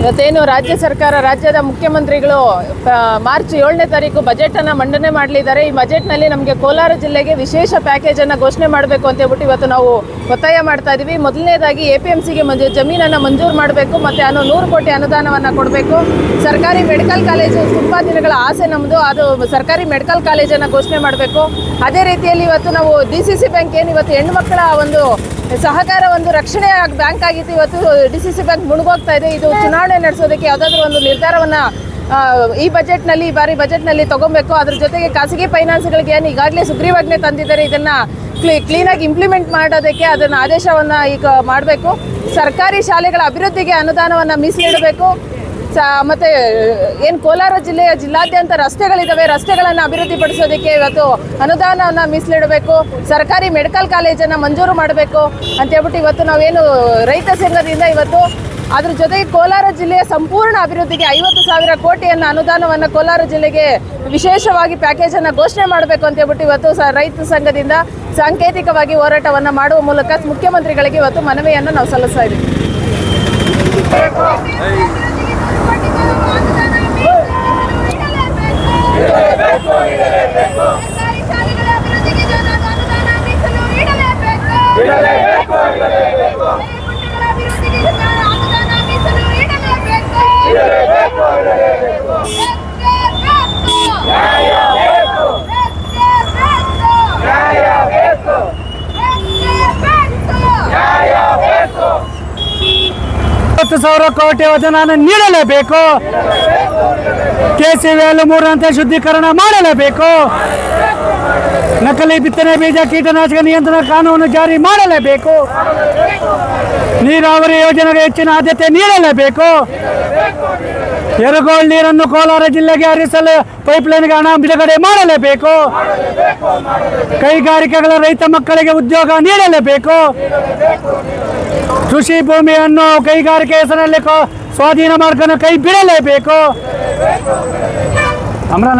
ಇವತ್ತೇನು ರಾಜ್ಯ ಸರ್ಕಾರ, ರಾಜ್ಯದ ಮುಖ್ಯಮಂತ್ರಿಗಳು ಮಾರ್ಚ್ ಏಳನೇ ತಾರೀಕು ಬಜೆಟ್ ಅನ್ನ ಮಂಡನೆ ಮಾಡಲಿದ್ದಾರೆ. ಈ ಬಜೆಟ್ನಲ್ಲಿ ನಮಗೆ ಕೋಲಾರ ಜಿಲ್ಲೆಗೆ ವಿಶೇಷ ಪ್ಯಾಕೇಜ್ ಅನ್ನ ಘೋಷಣೆ ಮಾಡಬೇಕು ಅಂತ ಹೇಳ್ಬಿಟ್ಟು ಇವತ್ತು ನಾವು ಒತ್ತಾಯ ಮಾಡ್ತಾ ಇದೀವಿ. ಮೊದಲನೇದಾಗಿ ಎ ಪಿ ಎಂ ಸಿಗೆ ಮಂಜು, ಜಮೀನನ್ನ ಮಂಜೂರು ಮಾಡಬೇಕು ಮತ್ತೆ ಅನು ನೂರು ಕೋಟಿ ಅನುದಾನವನ್ನ ಕೊಡಬೇಕು. ಸರ್ಕಾರಿ ಮೆಡಿಕಲ್ ಕಾಲೇಜು ತುಂಬಾ ದಿನಗಳ ಆಸೆ ನಮ್ಮದು ಅದು ಸರ್ಕಾರಿ ಮೆಡಿಕಲ್ ಕಾಲೇಜನ್ನ ಘೋಷಣೆ ಮಾಡಬೇಕು. ಅದೇ ರೀತಿಯಲ್ಲಿ ಇವತ್ತು ನಾವು ಡಿ ಸಿ ಸಿ ಬ್ಯಾಂಕ್ ಏನು ಇವತ್ತು ಹೆಣ್ಮಕ್ಳ ಒಂದು ಸಹಕಾರ ಒಂದು ರಕ್ಷಣೆ ಬ್ಯಾಂಕ್ ಆಗಿತ್ತು. ಇವತ್ತು ಡಿ ಸಿ ಸಿ ಬ್ಯಾಂಕ್ ಮುಳುಗೋಗ್ತಾ ಇದೆ. ಇದು ಚುನಾವಣೆ ನಡೆಸೋದಕ್ಕೆ ಯಾವುದಾದ್ರೂ ಒಂದು ನಿರ್ಧಾರವನ್ನ ಈ ಬಜೆಟ್ನಲ್ಲಿ ಈ ಬಾರಿ ಬಜೆಟ್ನಲ್ಲಿ ತಗೊಬೇಕು. ಅದ್ರ ಜೊತೆಗೆ ಖಾಸಗಿ ಫೈನಾನ್ಸ್ಗಳಿಗೆ ಏನು ಈಗಾಗಲೇ ಸುಗ್ರೀವಾಜ್ಞೆ ತಂದಿದ್ದಾರೆ. ಇದನ್ನ ಕ್ಲೀ ಕ್ಲೀನಾಗಿ ಇಂಪ್ಲಿಮೆಂಟ್ ಮಾಡೋದಕ್ಕೆ ಅದನ್ನ ಆದೇಶವನ್ನ ಈಗ ಮಾಡಬೇಕು. ಸರ್ಕಾರಿ ಶಾಲೆಗಳ ಅಭಿವೃದ್ಧಿಗೆ ಅನುದಾನವನ್ನ ಮೀಸಲಿಡಬೇಕು. ಮತ್ತೆ, ಏನು ಕೋಲಾರ ಜಿಲ್ಲೆಯ ಜಿಲ್ಲಾದ್ಯಂತ ರಸ್ತೆಗಳಿದ್ದಾವೆ ರಸ್ತೆಗಳನ್ನು ಅಭಿವೃದ್ಧಿಪಡಿಸೋದಕ್ಕೆ ಇವತ್ತು ಅನುದಾನವನ್ನು ಮೀಸಲಿಡಬೇಕು, ಸರ್ಕಾರಿ ಮೆಡಿಕಲ್ ಕಾಲೇಜನ್ನು ಮಂಜೂರು ಮಾಡಬೇಕು ಅಂತ ಹೇಳ್ಬಿಟ್ಟು ಇವತ್ತು ನಾವೇನು ರೈತ ಸಂಘದಿಂದ ಇವತ್ತು ಅದ್ರ ಜೊತೆಗೆ ಕೋಲಾರ ಜಿಲ್ಲೆಯ ಸಂಪೂರ್ಣ ಅಭಿವೃದ್ಧಿಗೆ ಐವತ್ತು ಸಾವಿರ ಕೋಟಿಯನ್ನು ಅನುದಾನವನ್ನು ಕೋಲಾರ ಜಿಲ್ಲೆಗೆ ವಿಶೇಷವಾಗಿ ಪ್ಯಾಕೇಜನ್ನು ಘೋಷಣೆ ಮಾಡಬೇಕು ಅಂತ ಹೇಳ್ಬಿಟ್ಟು ಇವತ್ತು ಸ, ರೈತ ಸಂಘದಿಂದ ಸಾಂಕೇತಿಕವಾಗಿ ಹೋರಾಟವನ್ನು ಮಾಡುವ ಮೂಲಕ ಮುಖ್ಯಮಂತ್ರಿಗಳಿಗೆ ಇವತ್ತು ಮನವಿಯನ್ನು ನಾವು ಸಲ್ಲಿಸ್ತಾ ಇದ್ದೀವಿ. ಸಾವಿರ ಕೋಟಿ ಅನುದಾನ ನೀಡಲೇಬೇಕು. ಕೆ ಸಿ ವಿ ಮೂರರಂತೆ ಶುದ್ಧೀಕರಣ ಮಾಡಲೇಬೇಕು. ನಕಲಿ ಬಿತ್ತನೆ ಬೀಜ ಕೀಟನಾಶಕ ನಿಯಂತ್ರಣ ಕಾನೂನು ಜಾರಿ ಮಾಡಲೇಬೇಕು. ನೀರಾವರಿ ಯೋಜನೆಗೆ ಹೆಚ್ಚಿನ ಆದ್ಯತೆ ನೀಡಲೇಬೇಕು. ಎರುಗೋಳ್ ನೀರನ್ನು ಕೋಲಾರ ಜಿಲ್ಲೆಗೆ ಹರಿಸಲು ಪೈಪ್ಲೈನ್ಗೆ ಹಣ ಬಿಡುಗಡೆ ಮಾಡಲೇಬೇಕು. ಕೈಗಾರಿಕೆಗಳ ರೈತ ಮಕ್ಕಳಿಗೆ ಉದ್ಯೋಗ ನೀಡಲೇಬೇಕು. ಕೃಷಿ ಭೂಮಿಯನ್ನು ಕೈಗಾರಿಕೆ ಹೆಸರಲ್ಲಿ ಸ್ವಾಧೀನ ಮಾಡ್ಕೊಂಡು ಕೈ ಬಿಡಲೇಬೇಕು. ಅಮ್ರಾನ್